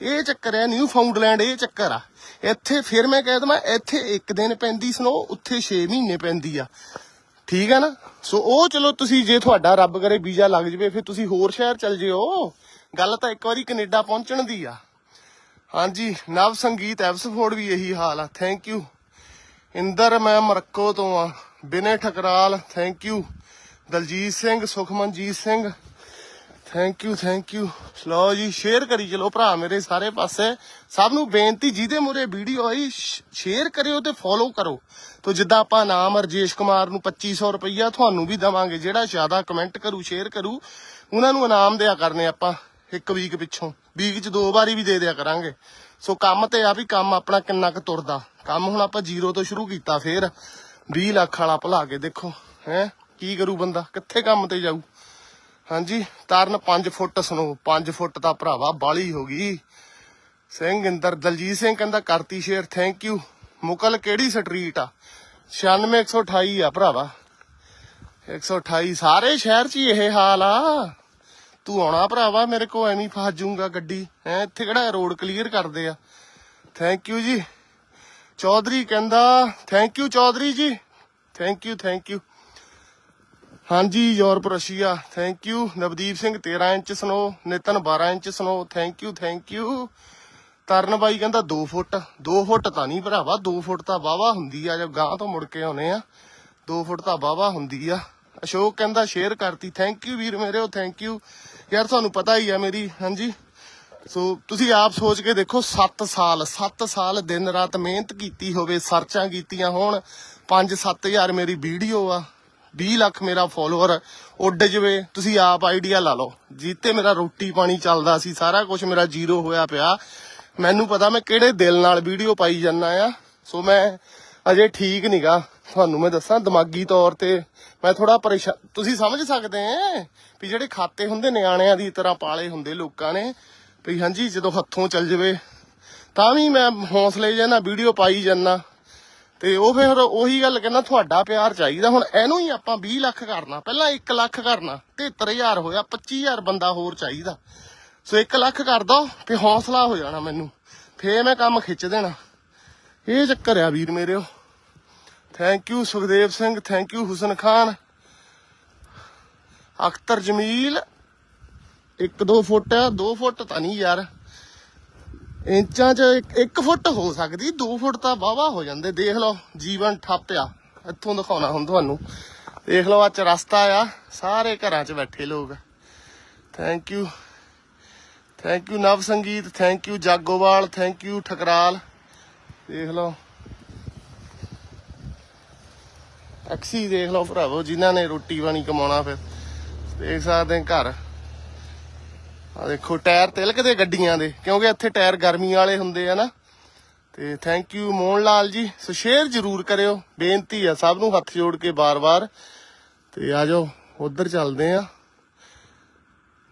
ਇਹ ਚੱਕਰ ਹੈ ਨਿਊ ਫਾਊਂਡਲੈਂਡ ਇਹ ਚੱਕਰ ਆ। ਇੱਥੇ ਫਿਰ ਮੈਂ ਕਹਿ ਦਵਾਂ, ਇੱਥੇ ਇੱਕ ਦਿਨ ਪੈਂਦੀ ਸਨੋ, ਉੱਥੇ 6 ਮਹੀਨੇ ਪੈਂਦੀ ਆ। ਠੀਕ ਹੈ ਨਾ? ਸੋ ਉਹ ਚਲੋ ਤੁਸੀਂ ਜੇ ਤੁਹਾਡਾ ਰੱਬ ਕਰੇ ਵੀਜ਼ਾ ਲੱਗ ਜਵੇ, ਫਿਰ ਤੁਸੀਂ ਹੋਰ ਸ਼ਹਿਰ ਚਲ ਜਿਓ। ਗੱਲ ਤਾਂ ਇੱਕ ਵਾਰੀ ਕੈਨੇਡਾ ਪਹੁੰਚਣ ਦੀ ਆ। ਹਾਂਜੀ, ਨਵ ਸੰਗੀਤ ਐਬਸਫੋਰਡ ਵੀ ਇਹੀ ਹਾਲ ਆ। ਥੈਂਕ ਯੂ ਇੰਦਰ, ਮੈਂ ਮਰਕੋ ਤੋਂ ਆ। Binay Thakral thank you Daljeet Singh, Sukhmanjeet Singh. Thank you thank you ਲਓ ਜੀ ਸ਼ੇਅਰ ਕਰੀ, ਚਲੋ ਭਰਾ ਮੇਰੇ ਸਾਰੇ ਪਾਸੇ। ਸਭ ਨੂੰ ਬੇਨਤੀ, ਜਿਹਦੇ ਮੂਰੇ ਵੀਡੀਓ ਆਈ ਸ਼ੇਅਰ ਕਰਿਓ ਤੇ ਫੋਲੋ ਕਰੋ। ਤੋ ਜਿੱਦਾਂ ਆਪਾਂ ਨਾਮ ਰਜੇਸ਼ ਕੁਮਾਰ ਨੂੰ 2500 ਰੁਪਈਆ ਤੁਹਾਨੂੰ ਵੀ ਦਵਾਂਗੇ, ਜਿਹੜਾ ਜ਼ਿਆਦਾ ਕਮੈਂਟ ਕਰੂ ਸ਼ੇਅਰ ਕਰੂ, ਉਹਨਾਂ ਨੂੰ ਇਨਾਮ ਦਿਆ ਕਰਨੇ ਆਪਾਂ, ਇੱਕ ਵੀਕ ਪਿੱਛੋਂ। ਵੀਕ ਚ ਦੋ ਵਾਰੀ ਵੀ ਦੇ ਦਿਆ ਕਰਾਂਗੇ। ਸੋ ਕੰਮ ਤੇ ਆ ਵੀ ਕੰਮ ਆਪਣਾ ਕਿੰਨਾ ਕੁ ਤੁਰਦਾ। ਕੰਮ ਹੁਣ ਆਪਾਂ ਜ਼ੀਰੋ ਤੋਂ ਸ਼ੁਰੂ ਕੀਤਾ, ਫੇਰ 20 ਲੱਖ ਵਾਲਾ ਭੁਲਾ ਕੇ ਦੇਖੋ, ਹੈ, ਕੀ ਕਰੂ ਬੰਦਾ, ਕਿੱਥੇ ਕੰਮ ਤੇ ਜਾਊ? ਹਾਂਜੀ, ਤਰਨ 5 ਫੁੱਟ ਸਨੋ 5 ਫੁੱਟ ਦਾ ਭਰਾਵਾ, ਬਾਲੀ ਹੋ ਗਈ। ਸਿੰਘ ਇੰਦਰ, ਦਲਜੀਤ ਸਿੰਘ ਕਹਿੰਦਾ, ਕਰਤੀ ਸ਼ੇਰ ਥੈਂਕ ਯੂ ਮੁਕਲ ਕਿਹੜੀ ਸਟਰੀਟ ਆ? 96128 ਆ ਭਰਾਵਾ। 128 ਸਾਰੇ ਸ਼ਹਿਰ 'ਚ ਹੀ ਇਹ ਹਾਲ ਆ। ਤੂੰ ਆਉਣਾ ਭਰਾਵਾ, ਮੇਰੇ ਕੋ ਐਵੇਂ ਫਸ ਜਾਊਗਾ ਗੱਡੀ। ਹੈ, ਇੱਥੇ ਕਿਹੜਾ ਰੋਡ ਕਲੀਅਰ ਕਰਦੇ ਆ? ਥੈਂਕ ਯੂ ਜੀ। ਚੌਧਰੀ ਕਹਿੰਦਾ thank you Chaudhary ji. Thank you thank you ਹਾਂਜੀ, Europe, Russia thank you Navdeep Singh 13 inch snow, Nitin 12 inch snow thank you thank you Taran ਬਾਈ ਕਹਿੰਦਾ 2 ਫੁੱਟ 2 ਫੁੱਟ ਤਾਂ ਨਹੀਂ ਭਰਾਵਾ 2 ਫੁੱਟ ਤਾਂ ਵਾਵਾ ਹੁੰਦੀ ਆ, ਜਦ ਗਾਂ ਤੋਂ ਮੁੜ ਕੇ ਆਉਨੇ ਆ 2 ਫੁੱਟ ਤਾਂ ਵਾਵਾ ਹੁੰਦੀ ਆ। ਅਸ਼ੋਕ ਕਹਿੰਦਾ ਸ਼ੇਅਰ ਕਰਤੀ ਥੈਂਕ ਯੂ ਵੀਰ ਮੇਰੇ ਥੈਂਕ ਯੂ ਯਾਰ ਤੁਹਾਨੂੰ ਪਤਾ ਹੀ ਆ ਮੇਰੀ, ਹਾਂਜੀ। ਸੋ ਤੁਸੀਂ ਆਪ ਸੋਚ ਕੇ ਦੇਖੋ 7 ਸਾਲ 7 ਸਾਲ ਦਿਨ ਰਾਤ ਮਿਹਨਤ ਕੀਤੀ ਹੋਵੇ, ਸਰਚਾਂ ਕੀਤੀਆਂ ਹੋਣ 5-7000 ਮੇਰੀ ਵੀਡੀਓ ਆ। 20 ਲੱਖ ਮੇਰਾ ਫੋਲੋਅਰ ਉੱਡ ਜਵੇ, ਤੁਸੀਂ ਆਪ ਆਈਡੀਆ ਲਾ ਲਓ। ਜਿੱਤੇ ਮੇਰਾ ਰੋਟੀ ਪਾਣੀ ਚੱਲਦਾ ਸੀ, ਸਾਰਾ ਕੁਝ ਮੇਰਾ ਜ਼ੀਰੋ ਹੋਇਆ ਪਿਆ। ਮੈਨੂੰ ਪਤਾ ਮੈਂ ਕਿਹੜੇ ਦਿਲ ਨਾਲ ਵੀਡੀਓ ਪਾਈ ਜਾਂਦਾ ਆ। ਸੋ ਮੈਂ ਅਜੇ ਠੀਕ ਨਹੀਂਗਾ ਤੁਹਾਨੂੰ ਮੈਂ ਦੱਸਾਂ ਦਿਮਾਗੀ ਤੌਰ ਤੇ ਮੈਂ ਥੋੜਾ ਪਰੇਸ਼ਾਨ ਤੁਸੀਂ ਸਮਝ ਸਕਦੇ ਆ ਵੀ ਜਿਹੜੇ ਖਾਤੇ ਹੁੰਦੇ ਨਿਆਣਿਆਂ ਦੀ ਤਰ੍ਹਾਂ ਪਾਲੇ ਹੁੰਦੇ ਲੋਕਾਂ ਨੇ, ਵੀ ਹਾਂਜੀ ਜਦੋਂ ਹੱਥੋਂ ਚੱਲ ਜਵੇ, ਤਾਂ ਵੀ ਮੈਂ ਹੌਸਲੇ ਜੇ ਨਾ ਵੀਡੀਓ ਪਾਈ ਜਾਂਦਾ। ਤੇ ਉਹ ਫਿਰ ਉਹੀ ਗੱਲ ਕਹਿੰਦਾ ਤੁਹਾਡਾ ਪਿਆਰ ਚਾਹੀਦਾ। ਹੁਣ ਇਹਨੂੰ ਹੀ ਆਪਾਂ 20 ਲੱਖ ਕਰਨਾ, ਪਹਿਲਾਂ 1 ਲੱਖ ਕਰਨਾ 73000 ਹੋਇਆ 25000 ਬੰਦਾ ਹੋਰ ਚਾਹੀਦਾ। ਸੋ 1 ਲੱਖ ਕਰ ਦੋ, ਤੇ ਹੌਸਲਾ ਹੋ ਜਾਣਾ ਮੈਨੂੰ। ਫੇਰ ਮੈਂ ਕੰਮ ਖਿੱਚ ਦੇਣਾ। ਇਹ ਚੱਕਰ ਆ ਵੀਰ ਮੇਰਿਓ thank you Sukhdev Singh. Thank you Husan Khan. Akhtar Jamil. 1-2 ਫੁੱਟ ਆ 2 ਫੁੱਟ ਤਾਂ ਨਹੀਂ ਯਾਰ। ਇੰਚਾਂ 'ਚ 1 ਫੁੱਟ ਹੋ ਸਕਦੀ 2 ਫੁੱਟ ਤਾਂ ਵਾਵਾ ਹੋ ਜਾਂਦੇ। ਦੇਖ ਲਓ, ਜੀਵਨ ਠੱਪਿਆ ਇੱਥੋਂ ਦਿਖਾਉਣਾ ਹੁਣ ਤੁਹਾਨੂੰ। ਦੇਖ ਲਓ ਆ ਚਰਸਤਾ ਆ। ਸਾਰੇ ਘਰਾਂ 'ਚ ਬੈਠੇ ਲੋਕ। Thank you thank you Nav Sangeet. Thank you Jagowal. Thank you Thakral. ਦੇਖ ਲਓ। ਟੈਕਸੀ ਦੇਖ ਲਓ ਭਰਾਵੋ, ਜਿਨ੍ਹਾਂ ਨੇ ਰੋਟੀ ਪਾਣੀ ਕਮਾਉਣਾ ਫਿਰ। ਦੇਖ ਸਕਦੇ ਘਰ। ਆ ਦੇਖੋ, ਟਾਇਰ ਤਿਲਕਦੇ ਗੱਡੀਆਂ ਦੇ, ਕਿਉਂਕਿ ਇੱਥੇ ਟਾਇਰ ਗਰਮੀ ਵਾਲੇ ਹੁੰਦੇ ਆ ਨਾ। ਤੇ thank you Mohan Lal ji, so share ਜ਼ਰੂਰ ਕਰਿਓ, ਬੇਨਤੀ ਆ ਸਭ ਨੂੰ ਹੱਥ ਜੋੜ ਕੇ ਬਾਰ-ਬਾਰ। ਤੇ ਆ ਜਾਓ, ਉਧਰ ਚੱਲਦੇ ਆ।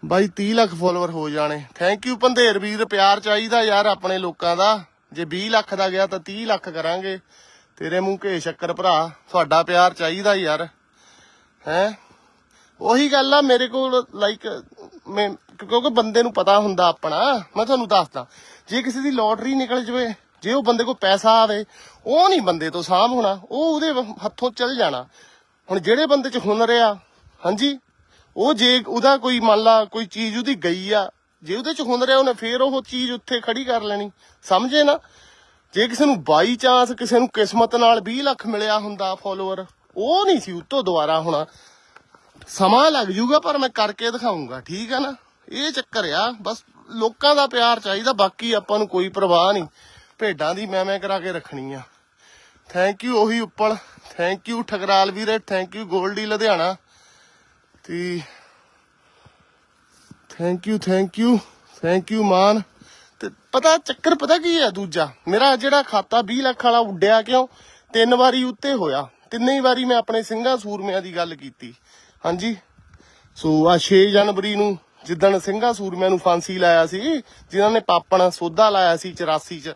ਬਾਈ 30 ਲੱਖ ਫਾਲੋਅਰ ਹੋ ਜਾਣੇ। ਥੈਂਕ ਯੂ ਪੰਧੇਰ ਵੀਰ, ਪਿਆਰ ਚਾਹੀਦਾ ਯਾਰ ਆਪਣੇ ਲੋਕਾਂ ਦਾ। ਜੇ 20 ਲੱਖ ਦਾ ਗਿਆ ਤਾਂ 30 ਲੱਖ ਕਰਾਂਗੇ। ਤੇਰੇ ਮੂੰਹ ਘੇ ਸ਼ੱਕਰ ਭਰਾ, ਤੁਹਾਡਾ ਪਿਆਰ ਚਾਹੀਦਾ ਯਾਰ। ਹੈ? ਉਹੀ ਗੱਲ ਆ, ਮੇਰੇ ਕੋਲ ਲਾਈਕ ਮੈਂ ਕਿਉਂਕਿ ਬੰਦੇ ਨੂੰ ਪਤਾ ਹੁੰਦਾ ਆਪਣਾ, ਮੈਂ ਤੁਹਾਨੂੰ ਦੱਸਦਾ। ਜੇ ਕਿਸੇ ਦੀ ਲੋਟਰੀ ਨਿਕਲ ਜਵੇ, ਜੇ ਉਹ ਬੰਦੇ ਕੋਲ ਪੈਸਾ ਆਵੇ, ਉਹ ਨਹੀਂ ਬੰਦੇ ਤੋਂ ਸਾਂਭ ਹੋਣਾ, ਉਹ ਉਹਦੇ ਹੱਥੋਂ ਚੱਲ ਜਾਣਾ। ਹੁਣ ਜਿਹੜੇ ਬੰਦੇ 'ਚ ਹੁਨਰ ਆ, ਹਾਂਜੀ, ਉਹ ਜੇ ਉਹਦਾ ਕੋਈ ਮੰਨ ਲਾ, ਕੋਈ ਚੀਜ਼ ਉਹਦੀ ਗਈ ਆ, ਜੇ ਉਹਦੇ 'ਚ ਹੁਨਰ ਆ, ਉਹਨੇ ਫੇਰ ਉਹ ਚੀਜ਼ ਉੱਥੇ ਖੜੀ ਕਰ ਲੈਣੀ। ਸਮਝੇ ਨਾ? ਜੇ ਕਿਸੇ ਨੂੰ ਬਾਈ ਚਾਂਸ ਕਿਸੇ ਨੂੰ ਕਿਸਮਤ ਨਾਲ 20 ਲੱਖ ਮਿਲਿਆ ਹੁੰਦਾ ਫਾਲੋਅਰ ਉਹ ਨਹੀਂ ਸੀ ਉਤੋਂ ਦੁਬਾਰਾ ਹੋਣਾ। ਸਮਾਂ ਲੱਗ ਜੂਗਾ, ਪਰ ਮੈਂ ਕਰਕੇ ਦਿਖਾਉਂਗਾ ਠੀਕ ਆ ਨਾ? ਇਹ ਚੱਕਰ ਆ, ਬਸ ਲੋਕਾਂ ਦਾ ਪਿਆਰ ਚਾਹੀਦਾ, ਬਾਕੀ ਆਪਾਂ ਨੂੰ ਕੋਈ ਪਰਵਾਹ ਨਹੀਂ। ਭੇਡਾਂ ਦੀ ਮੈਂ ਮੈਂ ਕਰਾ ਕੇ ਰੱਖਣੀ ਆ। ਥੈਂਕ ਯੂ ਉਹੀ ਉੱਪਲ। ਥੈਂਕ ਯੂ ਠਕਰਾਲ ਵੀਰੇ। Thank you Goldy Ludhiana. ਤੇ thank you thank you thank you Maan. ਤੇ ਪਤਾ, ਚੱਕਰ ਪਤਾ ਕੀ ਹੈ ਦੂਜਾ? ਮੇਰਾ ਜਿਹੜਾ ਖਾਤਾ 20 ਲੱਖ ਵਾਲਾ ਉੱਡਿਆ ਕਿਉਂ? ਤਿੰਨ ਵਾਰੀ ਉੱਤੇ ਹੋਇਆ। ਤਿੰਨੇ ਹੀ ਵਾਰੀ ਮੈਂ ਆਪਣੇ ਸਿੰਘਾਂ ਸੂਰਮਿਆਂ ਦੀ ਗੱਲ ਕੀਤੀ। ਹਾਂਜੀ। ਸੋ ਆ 6 ਜਨਵਰੀ ਨੂੰ ਜਿੱਦਣ ਸਿੰਘਾਂ ਸੂਰਮਿਆਂ ਨੂੰ ਫਾਂਸੀ ਲਾਇਆ ਸੀ, ਜਿਨ੍ਹਾਂ ਨੇ ਪਾਪਣ ਸੋਧਾ ਲਾਇਆ ਸੀ 84 ਚ,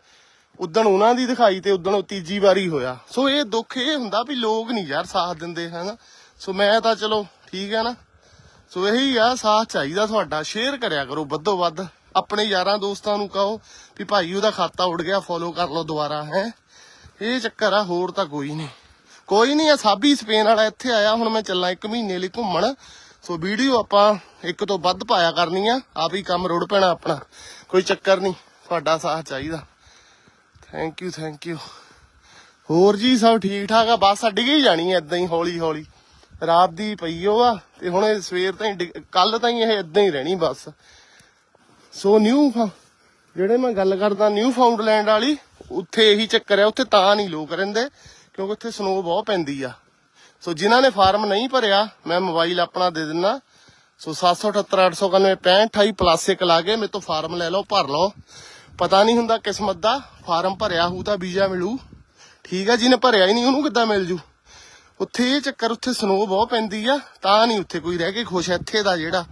ਉਦਣ ਉਹਨਾਂ ਦੀ ਦਿਖਾਈ ਤੇ ਉਦਣ ਤੀਜੀ ਵਾਰੀ ਹੋਇਆ। ਸੋ ਇਹ ਦੁੱਖ ਇਹ ਹੁੰਦਾ ਵੀ ਲੋਕ ਨਹੀਂ ਯਾਰ ਸਾਥ ਦਿੰਦੇ, ਹਨਾ? ਸੋ ਮੈਂ ਤਾਂ ਚਲੋ ਠੀਕ ਹੈ ਨਾ। ਸੋ ਇਹੀ ਆ, ਸਾਥ ਚਾਹੀਦਾ ਤੁਹਾਡਾ ਸ਼ੇਅਰ ਕਰਿਆ ਕਰੋ ਵੱਧੋ ਵੱਧ। ਆਪਣੇ ਯਾਰਾਂ ਦੋਸਤਾਂ ਨੂੰ ਕਹੋ ਵੀ ਭਾਈ ਉਹਦਾ ਖਾਤਾ ਉੱਡ ਗਿਆ ਫੋਲੋ ਕਰ ਲਓ ਦੁਬਾਰਾ, ਹੈ? ਇਹ ਚੱਕਰ ਆ, ਹੋਰ ਤਾਂ ਕੋਈ ਨਹੀਂ। ਕੋਈ ਨਹੀਂ ਆ ਸਾਬੀ ਸਪੇਨ ਵਾਲਾ ਇੱਥੇ ਆਇਆ, ਹੁਣ ਮੈਂ ਚੱਲਾਂ ਇੱਕ ਮਹੀਨੇ ਲਈ ਘੁੰਮਣ। ਸੋ ਵੀਡੀਓ ਆਪਾਂ ਇੱਕ ਤੋਂ ਵੱਧ ਪਾਇਆ ਕਰਨੀ ਆ, ਆਪ ਹੀ ਕੰਮ ਰੁੜ ਪੈਣਾ ਆਪਣਾ। ਕੋਈ ਚੱਕਰ ਨਹੀਂ, ਤੁਹਾਡਾ ਸਾਥ ਚਾਹੀਦਾ। ਥੈਂਕ ਯੂ ਥੈਂਕ ਯੂ ਹੋਰ ਜੀ, ਸਭ ਠੀਕ ਠਾਕ ਆ? ਬੱਸ ਅੱਡ ਗਈ ਜਾਣੀ ਐ ਇਦਾਂ ਹੀ ਹੌਲੀ ਹੌਲੀ ਰਾਤ ਦੀ ਪਈ ਉਹ ਆ, ਤੇ ਹੁਣ ਇਹ ਸਵੇਰ ਤਾਈਂ ਕੱਲ ਤਾਈਂ ਇਹ ਇਦਾਂ ਹੀ ਰਹਿਣੀ ਬਸ। ਸੋ ਨਿਊ ਜਿਹੜੇ ਮੈਂ ਗੱਲ ਕਰਦਾ ਨਿਊ ਫਾਊਂਡਲੈਂਡ ਵਾਲੀ, ਉੱਥੇ ਇਹੀ ਚੱਕਰ ਹੈ ਉੱਥੇ ਤਾਂ ਨਹੀਂ ਲੋਕ ਰਹਿੰਦੇ, ਕਿਉਂਕਿ ਉੱਥੇ ਸਨੋ ਬਹੁਤ ਪੈਂਦੀ ਆ। ਸੋ ਜਿਨ੍ਹਾਂ ਨੇ ਫਾਰਮ ਨਹੀਂ ਭਰਿਆ, ਮੈਂ ਮੋਬਾਈਲ ਆਪਣਾ ਦੇ ਦਿੰਨਾ। ਸੋ 77891 ਪਲੱਸ ਇੱਕ ਲਾ ਕੇ ਮੇਰੇ ਤੋਂ ਫਾਰਮ ਲੈ ਲਓ, ਭਰ ਲਓ। ਪਤਾ ਨਹੀਂ ਹੁੰਦਾ ਕਿਸਮਤ ਦਾ ਫਾਰਮ ਭਰਿਆ ਹੋਊ ਤਾਂ ਵੀਜ਼ਾ ਮਿਲੂ। ਠੀਕ ਆ, ਜਿਹਨੇ ਭਰਿਆ ਹੀ ਨਹੀਂ ਉਹਨੂੰ ਕਿੱਦਾਂ ਮਿਲ ਜੂ? ਉੱਥੇ ਇਹ ਚੱਕਰ, ਉੱਥੇ ਸਨੋ ਬਹੁਤ ਪੈਂਦੀ ਆ, ਤਾਂ ਨਹੀਂ ਉੱਥੇ ਕੋਈ ਰਹਿ ਕੇ ਖੁਸ਼ ਇੱਥੇ ਦਾ ਜਿਹੜਾ।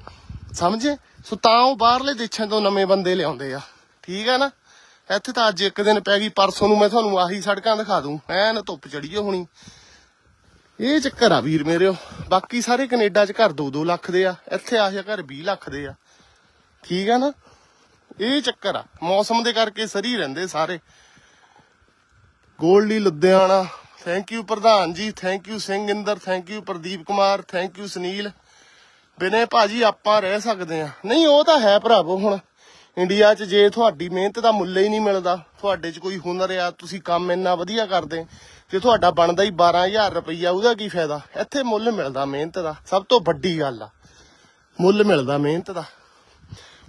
ਸਮਝੇ? ਸੋ ਤਾਂ ਉਹ ਬਾਹਰਲੇ ਦੇਸ਼ਾਂ ਤੋਂ ਨਵੇਂ ਬੰਦੇ ਲਿਆਉਂਦੇ ਆ। ਠੀਕ ਆ ਨਾ? ਇੱਥੇ ਤਾਂ ਅੱਜ ਇੱਕ ਦਿਨ ਪੈ ਗਈ, ਪਰਸੋਂ ਨੂੰ ਮੈਂ ਤੁਹਾਨੂੰ ਆਹੀ ਸੜਕਾਂ ਦਿਖਾ ਦੂੰ। ਐਨ ਧੁੱਪ ਚੜੀਓ ਹੁਣੀ। ਇਹ ਚੱਕਰ ਆ ਵੀਰ ਮੇਰਿਓ ਬਾਕੀ ਸਾਰੇ ਕੈਨੇਡਾ 'ਚ ਘਰ 2-2 ਲੱਖ ਦੇ ਆ। ਇੱਥੇ ਆ ਘਰ 20 ਲੱਖ ਦੇ ਆ। ਠੀਕ ਆ ਨਾ? ਇਹ ਚੱਕਰ ਆ। ਮੌਸਮ ਦੇ ਕਰਕੇ ਸਰੀ ਰਹਿੰਦੇ ਸਾਰੇ। ਗੋਲਡੀ ਲੁਧਿਆਣਾ। ਥੈਂਕ ਯੂ ਪ੍ਰਧਾਨ ਜੀ। Thank you Singh Inder. Thank you Pradeep Kumar. Thank you Sunil. Binay ਭਾਜੀ ਆਪਾਂ ਰਹਿ ਸਕਦੇ ਆ। ਨਹੀਂ, ਉਹ ਤਾਂ ਹੈ ਭਰਾਵੋ ਹੁਣ। ਇੰਡੀਆ 'ਚ ਜੇ ਤੁਹਾਡੀ ਮਿਹਨਤ ਦਾ ਮੁੱਲ ਹੀ ਨਹੀਂ ਮਿਲਦਾ। ਤੁਹਾਡੇ 'ਚ ਕੋਈ ਹੁਨਰ ਆ। ਤੁਸੀਂ ਕੰਮ ਇੰਨਾ ਵਧੀਆ ਕਰਦੇ। ਜੇ ਤੁਹਾਡਾ ਬਣਦਾ ਹੀ 12000 ਰੁਪਈਆ, ਉਹਦਾ ਕੀ ਫਾਇਦਾ? ਇੱਥੇ ਮੁੱਲ ਮਿਲਦਾ ਮਿਹਨਤ ਦਾ। ਸਭ ਤੋਂ ਵੱਡੀ ਗੱਲ ਆ, ਮੁੱਲ ਮਿਲਦਾ ਮਿਹਨਤ ਦਾ।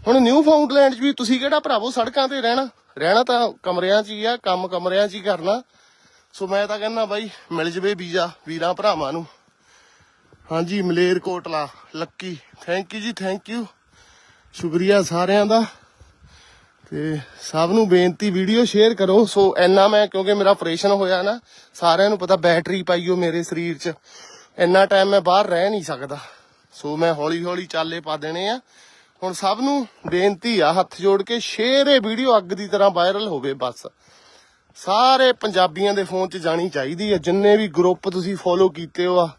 ਹੁਣ ਨਿਊ ਫਾਊਂਡਲੈਂਡ 'ਚ ਵੀ ਤੁਸੀਂ ਕਿਹੜਾ ਭਰਾਵੋ, ਸੜਕਾਂ ਤੇ ਰਹਿਣਾ? ਰਹਿਣਾ ਤਾਂ ਕਮਰਿਆਂ 'ਚ ਹੀ ਆ, ਕੰਮ ਕਮਰਿਆਂ 'ਚ ਹੀ ਕਰਨਾ। ਸੋ ਮੈਂ ਤਾਂ ਕਹਿੰਦਾ ਬਾਈ, ਮਿਲ ਜਵੇ ਵੀਜ਼ਾ, ਵੀਰਾਂ ਭਰਾਵਾਂ ਨੂੰ। ਹਾਂਜੀ ਮਲੇਰ ਕੋਟਲਾ ਲੱਕੀ। ਥੈਂਕ ਯੂ ਜੀ ਥੈਂਕ ਯੂ ਸ਼ੁਕਰੀਆ ਸਾਰਿਆਂ ਦਾ। ਤੇ ਸਭ ਨੂੰ ਬੇਨਤੀ, ਵੀਡੀਓ ਸ਼ੇਅਰ ਕਰੋ। ਸੋ ਇੰਨਾ ਮੈਂ, ਕਿਉਂਕਿ ਮੇਰਾ ਆਪਰੇਸ਼ਨ ਹੋਇਆ ਨਾ, ਸਾਰਿਆਂ ਨੂੰ ਪਤਾ ਬੈਟਰੀ ਪਾਈਓ ਮੇਰੇ ਸਰੀਰ 'ਚ। ਇੰਨਾ ਟਾਈਮ ਮੈਂ ਬਾਹਰ ਰਹਿ ਨਹੀਂ ਸਕਦਾ। ਸੋ ਮੈਂ ਹੌਲੀ ਹੌਲੀ ਚਾਲੇ ਪਾ ਦੇਣੇ ਆ। ਹੁਣ ਸਭ ਨੂੰ ਬੇਨਤੀ ਆ, ਹੱਥ ਜੋੜ ਕੇ ਸ਼ੇਅਰ ਇਹ ਵੀਡੀਓ ਅੱਗ ਦੀ ਤਰ੍ਹਾਂ ਵਾਇਰਲ ਹੋਵੇ ਬਸ। ਸਾਰੇ ਪੰਜਾਬੀਆਂ ਦੇ ਫੋਨ 'ਚ ਜਾਣੀ ਚਾਹੀਦੀ ਹੈ ਜਿੰਨੇ ਵੀ ਗਰੁੱਪ ਤੁਸੀਂ ਫੋਲੋ ਕੀਤੇ ਹੋ ਆ,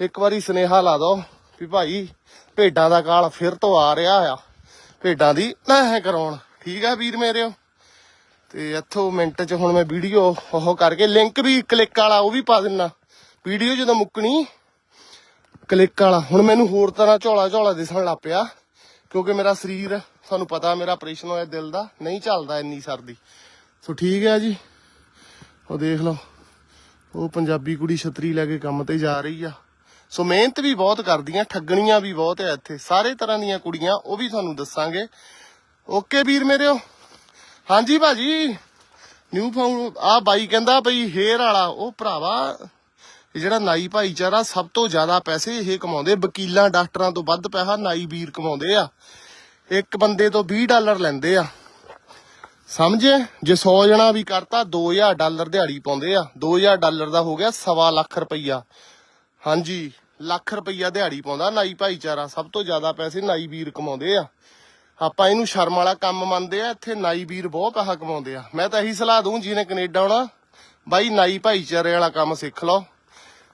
ਇੱਕ ਵਾਰੀ ਸੁਨੇਹਾ ਲਾ ਦਿਓ ਵੀ ਭਾਈ, ਭੇਡਾਂ ਦਾ ਕਾਲ ਫਿਰ ਤੋਂ ਆ ਰਿਹਾ ਆ। ਭੇਡਾਂ ਦੀ ਮੈਂ ਕਰਾਉਣ। ਠੀਕ ਆ ਵੀਰ ਮੇਰਿਓ ਤੇ ਇੱਥੋਂ ਮਿੰਟ 'ਚ ਹੁਣ ਮੈਂ ਵੀਡੀਓ ਉਹ ਕਰਕੇ ਲਿੰਕ ਵੀ ਕਲਿੱਕ ਵਾਲਾ ਉਹ ਵੀ ਪਾ ਦਿੰਨਾ। ਵੀਡੀਓ ਜਦੋਂ ਮੁੱਕਣੀ, ਕਲਿੱਕ ਵਾਲਾ। ਹੁਣ ਮੈਨੂੰ ਹੋਰ ਤਰ੍ਹਾਂ ਝੋਲਾ ਝੋਲਾ ਦਿਸਣ ਲੱਗ ਪਿਆ, ਕਿਉਂਕਿ ਮੇਰਾ ਸਰੀਰ, ਤੁਹਾਨੂੰ ਪਤਾ ਮੇਰਾ ਆਪਰੇਸ਼ਨ ਹੋਇਆ ਦਿਲ ਦਾ, ਨਹੀਂ ਚੱਲਦਾ ਇੰਨੀ ਸਰਦੀ। ਸੋ ਠੀਕ ਹੈ ਜੀ। ਉਹ ਦੇਖ ਲਓ, ਉਹ ਪੰਜਾਬੀ ਕੁੜੀ ਛਤਰੀ ਲੈ ਕੇ ਕੰਮ ਤੇ ਜਾ ਰਹੀ ਆ। ਸੋ ਮਿਹਨਤ ਵੀ ਬਹੁਤ ਕਰਦੀਆਂ ਠੱਗਣੀਆਂ ਵੀ ਬਹੁਤ ਆ ਇੱਥੇ। ਸਾਰੇ ਤਰ੍ਹਾਂ ਦੀਆਂ ਕੁੜੀਆਂ, ਉਹ ਵੀ ਤੁਹਾਨੂੰ ਦੱਸਾਂਗੇ। ਓਕੇ ਵੀਰ ਮੇਰਿਓ ਹਾਂਜੀ ਭਾਜੀ। ਨਿਊ ਫਾਊਂਡ ਆ ਬਾਈ ਕਹਿੰਦਾ ਬਈ ਹੇਅਰ ਵਾਲਾ, ਉਹ ਭਰਾਵਾ, ਇਹ ਜਿਹੜਾ ਨਾਈ ਭਾਈਚਾਰਾ ਸਭ ਤੋਂ ਜ਼ਿਆਦਾ ਪੈਸੇ ਇਹ ਕਮਾਉਂਦੇ ਵਕੀਲਾਂ, ਡਾਕਟਰਾਂ ਤੋਂ ਵੱਧ ਪੈਸਾ ਨਾਈ ਵੀਰ ਕਮਾਉਂਦੇ ਆ। ਇੱਕ ਬੰਦੇ ਤੋਂ 20 ਡਾਲਰ ਲੈਂਦੇ ਆ। ਸਮਝੇ? ਜੇ 100 ਜਣਾ ਵੀ ਕਰਤਾ 2000 ਡਾਲਰ ਦਿਹਾੜੀ ਪਾਉਂਦੇ ਆ। 2000 ਡਾਲਰ ਦਾ ਹੋ ਗਿਆ ਸਵਾ ਲੱਖ ਰੁਪਈਆ। ਹਾਂਜੀ, ਲੱਖ ਰੁਪਈਆ ਦਿਹਾੜੀ ਪਾਉਂਦਾ ਨਾਈ ਭਾਈਚਾਰਾ। ਸਭ ਤੋਂ ਜ਼ਿਆਦਾ ਪੈਸੇ ਨਾਈ ਵੀਰ ਕਮਾਉਂਦੇ ਆ। ਆਪਾਂ ਇਹਨੂੰ ਸ਼ਰਮ ਵਾਲਾ ਕੰਮ ਮੰਨਦੇ ਆ, ਇੱਥੇ ਨਾਈ ਵੀਰ ਬਹੁਤ ਪੈਸਾ ਕਮਾਉਂਦੇ ਆ। ਮੈਂ ਤਾਂ ਇਹੀ ਸਲਾਹ ਦੂੰ ਜਿਹਨੇ ਕੈਨੇਡਾ ਆਉਣਾ, ਬਾਈ ਨਾਈ ਭਾਈਚਾਰੇ ਵਾਲਾ ਕੰਮ ਸਿੱਖ ਲਓ।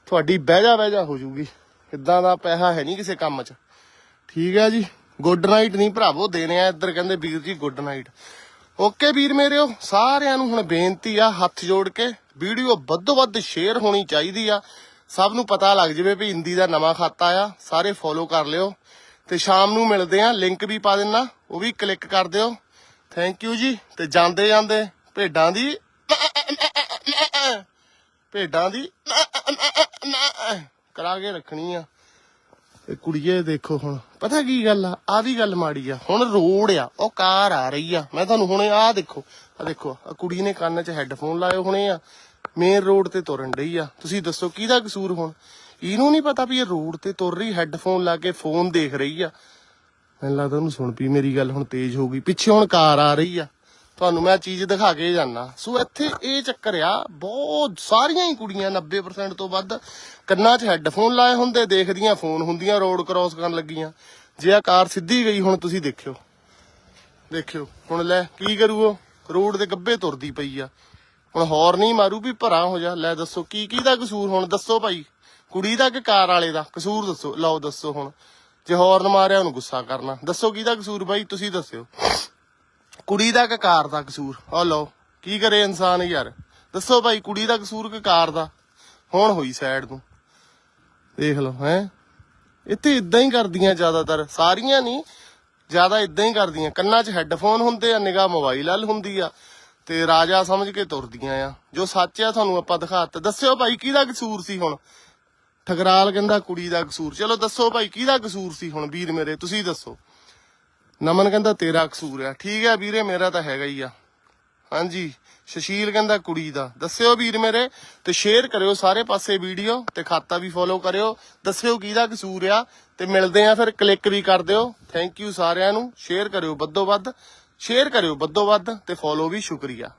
ਤੁਹਾਡੀ ਬਹਿਜਾ ਬਹਿਜਾ ਹੋ ਜੂਗੀ। ਇਦਾਂ ਦਾ ਪੈਸਾ ਹੈ ਨਹੀਂ ਕਿਸੇ ਕੰਮ 'ਚ। ਠੀਕ ਹੈ ਜੀ ਗੁੱਡ ਨਾਈਟ ਨਹੀਂ ਭਰਾਵੋ, ਦੇਣੇ ਆ ਇੱਧਰ ਕਹਿੰਦੇ ਵੀਰ ਜੀ ਗੁੱਡ ਨਾਈਟ ਓਕੇ ਵੀਰ ਮੇਰਿਓ, ਸਾਰਿਆਂ ਨੂੰ ਹੁਣ ਬੇਨਤੀ ਆ ਹੱਥ ਜੋੜ ਕੇ, ਵੀਡੀਓ ਵੱਧੋ ਵੱਧ ਸ਼ੇਅਰ ਹੋਣੀ ਚਾਹੀਦੀ ਆ। ਸਭ ਨੂੰ ਪਤਾ ਲੱਗ ਜਾਵੇ ਵੀ ਹਿੰਦੀ ਦਾ ਨਵਾਂ ਖਾਤਾ ਆ, ਸਾਰੇ ਫੋਲੋ ਕਰ ਲਿਓ। ਤੇ ਸ਼ਾਮ ਨੂੰ ਮਿਲਦੇ ਆ ਲਿੰਕ ਵੀ ਪਾ ਦੇਣਾ ਉਹ ਵੀ ਕਲਿੱਕ ਕਰ ਦਿਓ। ਥੈਂਕ ਯੂ ਜੀ। ਤੇ ਜਾਂਦੇ ਜਾਂਦੇ ਭੇਡਾਂ ਦੀ ਭੇਡਾਂ ਦੀ ਕਰਾ ਕੇ ਰੱਖਣੀ ਆ। ਇਹ ਕੁੜੀਏ ਦੇਖੋ ਹੁਣ। ਪਤਾ ਕੀ ਗੱਲ ਆ? ਆ ਵੀ ਗੱਲ ਮਾੜੀ ਆ। ਹੁਣ ਰੋਡ ਆ। ਉਹ ਕਾਰ ਆ ਰਹੀ ਆ। ਮੈਂ ਤੁਹਾਨੂੰ ਹੁਣੇ ਆ ਦੇਖੋ। ਆ ਦੇਖੋ ਆ ਕੁੜੀ ਨੇ ਕੰਨ 'ਚ ਹੈੱਡਫੋਨ ਲਾਏ ਹੋਣੇ ਆ। ਮੇਨ ਰੋਡ ਤੇ ਤੁਰਨ ਡਈ ਆ। ਤੁਸੀਂ ਦੱਸੋ ਕਿਹਦਾ ਕਸੂਰ ਹੁਣ? ਇਹਨੂੰ ਨਹੀਂ ਪਤਾ ਵੀ ਇਹ ਰੋਡ ਤੇ ਤੁਰ ਰਹੀ ਹੈੱਡਫੋਨ ਲਾ ਕੇ ਫੋਨ ਦੇਖ ਰਹੀ ਆ। ਮੈਨੂੰ ਲੱਗਦਾ ਉਹਨੂੰ ਸੁਣ ਪਈ, ਮੇਰੀ ਗੱਲ ਹੁਣ ਤੇਜ਼ ਹੋ ਗਈ। ਪਿੱਛੇ ਹੁਣ ਕਾਰ ਆ ਰਹੀ ਆ। ਤੁਹਾਨੂੰ ਮੈਂ ਚੀਜ਼ ਦਿਖਾ ਕੇ ਜਾਣਾ ਸੋ ਇੱਥੇ ਇਹ ਚੱਕਰ ਆ, ਬਹੁਤ ਸਾਰੀਆਂ ਹੀ ਕੁੜੀਆਂ 90% ਤੋਂ ਵੱਧ ਕੰਨਾਂ 'ਚ ਹੈੱਡਫੋਨ ਲਾਏ ਹੁੰਦੇ, ਦੇਖਦੀਆਂ, ਫੋਨ ਹੁੰਦੀਆਂ, ਰੋਡ ਕ੍ਰਾਸ ਕਰਨ ਲੱਗੀਆਂ। ਜੇ ਆ ਕਾਰ ਸਿੱਧੀ ਗਈ, ਹੁਣ ਤੁਸੀਂ ਦੇਖਿਓ। ਦੇਖਿਓ, ਹੁਣ ਲੈ, ਕੀ ਕਰੂ ਉਹ? ਰੋਡ ਦੇ ਗੱਬੇ ਤੁਰਦੀ ਪਈ ਆ। ਹੁਣ ਹੌਰ ਨਹੀਂ ਮਾਰੂ ਵੀ ਭਰਾ ਹੋ ਜਾ। ਲੈ ਦੱਸੋ, ਕੀ ਕੀ ਦਾ ਕਸੂਰ ਹੁਣ? ਦੱਸੋ ਭਾਈ। ਕੁੜੀ ਦਾ ਕਿ ਕਾਰ ਵਾਲੇ ਦਾ? ਕਸੂਰ ਦੱਸੋ। ਲਓ ਦੱਸੋ ਹੁਣ। ਜੇ ਹੌਰਨ ਮਾਰਿਆ ਉਹਨੂੰ ਗੁੱਸਾ ਕਰਨਾ। ਦੱਸੋ ਕਿਹਦਾ ਕਸੂਰ ਬਾਈ? ਤੁਸੀਂ ਦੱਸਿਓ। ਕੁੜੀ ਦਾ ਕਿ ਕਾਰ ਦਾ ਕਸੂਰ? ਆ ਲਓ, ਕੀ ਕਰੇ ਇਨਸਾਨ ਯਾਰ? ਦੱਸੋ ਭਾਈ ਕੁੜੀ ਦਾ ਕਸੂਰ ਕਿ ਕਾਰ ਦਾ? ਹੁਣ ਹੋਈ ਸਾਈਡ ਨੂੰ ਦੇਖ ਲਓ, ਹੈ? ਇੱਥੇ ਇਦਾਂ ਹੀ ਕਰਦੀਆਂ ਜ਼ਿਆਦਾਤਰ। ਸਾਰੀਆਂ ਨਹੀਂ, ਜ਼ਿਆਦਾ ਇਦਾਂ ਹੀ ਕਰਦੀਆਂ। ਕੰਨਾਂ 'ਚ ਹੈੱਡਫੋਨ ਹੁੰਦੇ ਆ, ਨਿਗਾਹ ਮੋਬਾਈਲ ਵੱਲ ਹੁੰਦੀ ਆ। ਤੇ ਰਾਜਾ ਸਮਝ ਕੇ ਤੁਰਦੀਆਂ ਆ। ਜੋ ਸੱਚ ਆ, ਤੁਹਾਨੂੰ ਆਪਾਂ ਦਿਖਾਤਾ ਦੱਸਿਓ ਭਾਈ ਕਿਹਦਾ ਕਸੂਰ ਸੀ ਹੁਣ? ਠਗਰਾਲ ਕਹਿੰਦਾ ਕੁੜੀ ਦਾ ਕਸੂਰ। ਚਲੋ ਦੱਸੋ ਭਾਈ, ਕਿਹਦਾ ਕਸੂਰ ਸੀ ਹੁਣ ਵੀਰ ਮੇਰੇ? ਤੁਸੀਂ ਦੱਸੋ। ਨਮਨ ਕਹਿੰਦਾ ਤੇਰਾ ਕਸੂਰ ਆ। ਠੀਕ ਆ ਵੀਰੇ, ਮੇਰਾ ਤਾਂ ਹੈਗਾ ਹੀ ਆ। ਹਾਂਜੀ, ਸ਼ਸ਼ੀਲ ਕਹਿੰਦਾ ਕੁੜੀ ਦਾ। ਦੱਸਿਓ ਵੀਰ ਮੇਰੇ ਤੇ ਸ਼ੇਅਰ ਕਰਿਓ ਸਾਰੇ ਪਾਸੇ ਵੀਡੀਓ ਤੇ ਖਾਤਾ ਵੀ ਫੋਲੋ ਕਰਿਓ। ਦੱਸਿਓ ਕਿਹਦਾ ਕਸੂਰ ਆ ਤੇ ਮਿਲਦੇ ਆ ਫਿਰ ਕਲਿੱਕ ਵੀ ਕਰ ਦਿਓ। ਥੈਂਕ ਯੂ ਸਾਰਿਆਂ ਨੂੰ। ਸ਼ੇਅਰ ਕਰਿਓ ਵੱਧੋ ਵੱਧ। ਸ਼ੇਅਰ ਕਰਿਓ ਵੱਧੋ ਵੱਧ ਤੇ ਫੋਲੋ ਵੀ ਸ਼ੁਕਰੀਆ।